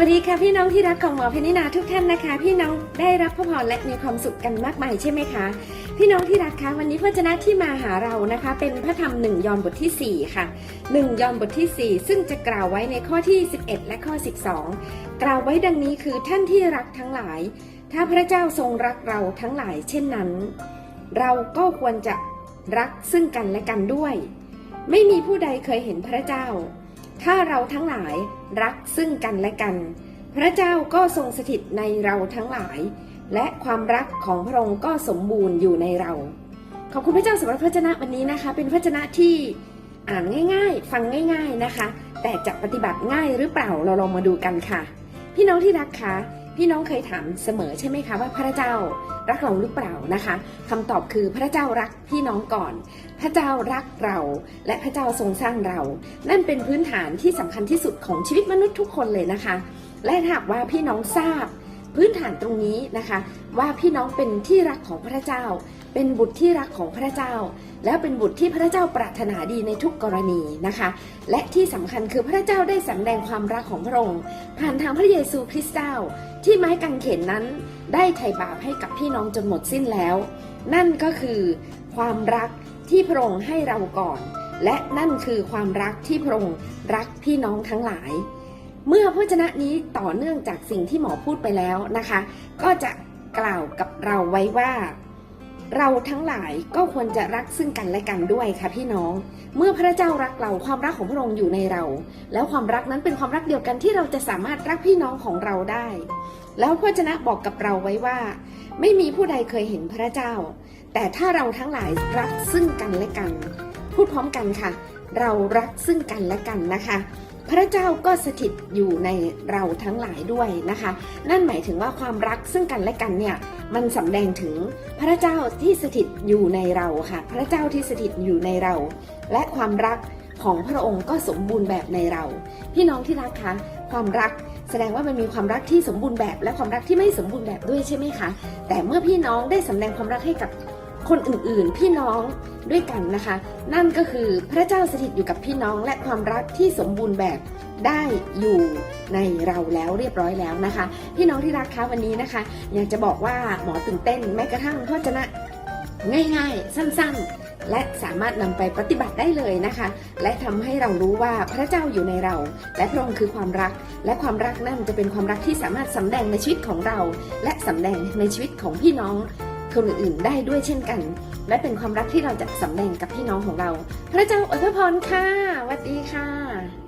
วัสดีค่ะพี่น้องที่รักของหมอเพนนินาทุกท่านนะคะ พี่น้องได้รับพระพรและมีความสุขกันมากมายใช่ไหมคะ พี่น้องที่รักคะวันนี้พระเจนะที่มาหาเรานะคะ เป็นพระธรรมหนึ่งยอห์นบทที่ 4 ค่ะหนึ่งยอห์นบทที่ 4 ซึ่งจะกล่าวไว้ในข้อที่ 11 และข้อ 12 กล่าวไว้ดังนี้คือท่านที่รักทั้งหลาย ถ้าพระเจ้าทรงรักเราทั้งหลาย เช่นนั้น เราก็ควรจะรักซึ่งกันและกันด้วย ไม่มีผู้ใดเคยเห็นพระเจ้า ถ้าเราทั้งหลายรักซึ่งกันและกัน พระเจ้าก็ทรงสถิตในเราทั้งหลาย และความรักของพระองค์ก็สมบูรณ์อยู่ในเรา ขอบคุณพระเจ้าสำหรับพระเจนะวันนี้นะคะ เป็นพระเจนะที่อ่านง่าย ๆ ฟังง่าย ๆนะคะ แต่จะปฏิบัติง่ายหรือเปล่าเราลองมาดูกันค่ะ พี่น้องที่รักคะ พี่น้องเคยถามเสมอใช่ไหมคะว่าพระเจ้ารักเราหรือเปล่านะคะคำตอบคือพระเจ้ารักพี่น้องก่อน พระเจ้ารักเรา และพระเจ้าทรงสร้างเรา นั่นเป็นพื้นฐานที่สำคัญที่สุดของชีวิตมนุษย์ทุกคนเลยนะคะ และถ้าหากว่าพี่น้องทราบพื้นฐานตรงนี้นะคะ ว่าพี่น้องเป็นที่รักของพระเจ้า เป็นบุตรที่รักของพระเจ้า แล้วเป็นบุตรที่พระเจ้าปรารถนาดีในทุกกรณีนะคะ และที่สำคัญคือพระเจ้าได้สำแดงความรักของพระองค์ ผ่านทางพระเยซูคริสต์เจ้า ที่ไม้กางเขนนั้น ได้ไถ่บาปให้กับพี่น้องจนหมดสิ้นแล้ว นั่นก็คือความรักที่พระองค์ให้เราก่อน และนั่นคือความรักที่พระองค์รักพี่น้องทั้งหลายเมื่อพระวจนะนี้ต่อเนื่องจากสิ่งที่หมอพูดไปแล้วนะคะ ก็จะกล่าวกับเราไว้ว่า เราทั้งหลายก็ควรจะรักซึ่งกันและกันด้วยค่ะพี่น้อง เมื่อพระเจ้ารักเราความรักของพระองค์อยู่ในเรา แล้วความรักนั้นเป็นความรักเดียวกันที่เราจะสามารถรักพี่น้องของเราได้ แล้วพระวจนะบอกกับเราไว้ว่า ไม่มีผู้ใดเคยเห็นพระเจ้า แต่ถ้าเราทั้งหลายรักซึ่งกันและกัน พูดพร้อมกันค่ะ เรารักซึ่งกันและกันนะคะ พระเจ้าก็สถิตอยู่ในเราทั้งหลายด้วยนะคะ นั่นหมายถึงว่าความรักซึ่งกันและกันเนี่ยมันสำแดงถึงพระเจ้าที่สถิตอยู่ในเราค่ะ พระเจ้าที่สถิตอยู่ในเรา และความรักของพระองค์ก็สมบูรณ์แบบในเรา พี่น้องที่รักคะความรักแสดงว่ามันมีความรักที่สมบูรณ์แบบ และความรักที่ไม่สมบูรณ์แบบด้วยใช่ไหมคะ แต่เมื่อพี่น้องได้สำแดงความรักให้กับ คนอื่นๆ พี่น้องด้วยกันนะคะ นั่นก็คือพระเจ้าสถิตอยู่กับพี่น้องและความรักที่สมบูรณ์แบบได้อยู่ในเราแล้วเรียบร้อยแล้วนะคะ พี่น้องที่รักคะวันนี้นะคะ อยากจะบอกว่าหมอตื่นเต้นแม้กระทั่งพระจนะง่ายๆ สั้นๆ และสามารถนำไปปฏิบัติได้เลยนะคะ และทำให้เรารู้ว่าพระเจ้าอยู่ในเรา และพระองค์คือความรัก และความรักนั่นจะเป็นความรักที่สามารถสำแดงในชีวิตของเรา และสำแดงในชีวิตของพี่น้อง คนอื่นๆได้ด้วยเช่นกัน และเป็นความรักที่เราจะสำแดงกับพี่น้องของเรา พระเจ้าอวยพรค่ะสวัสดีค่ะ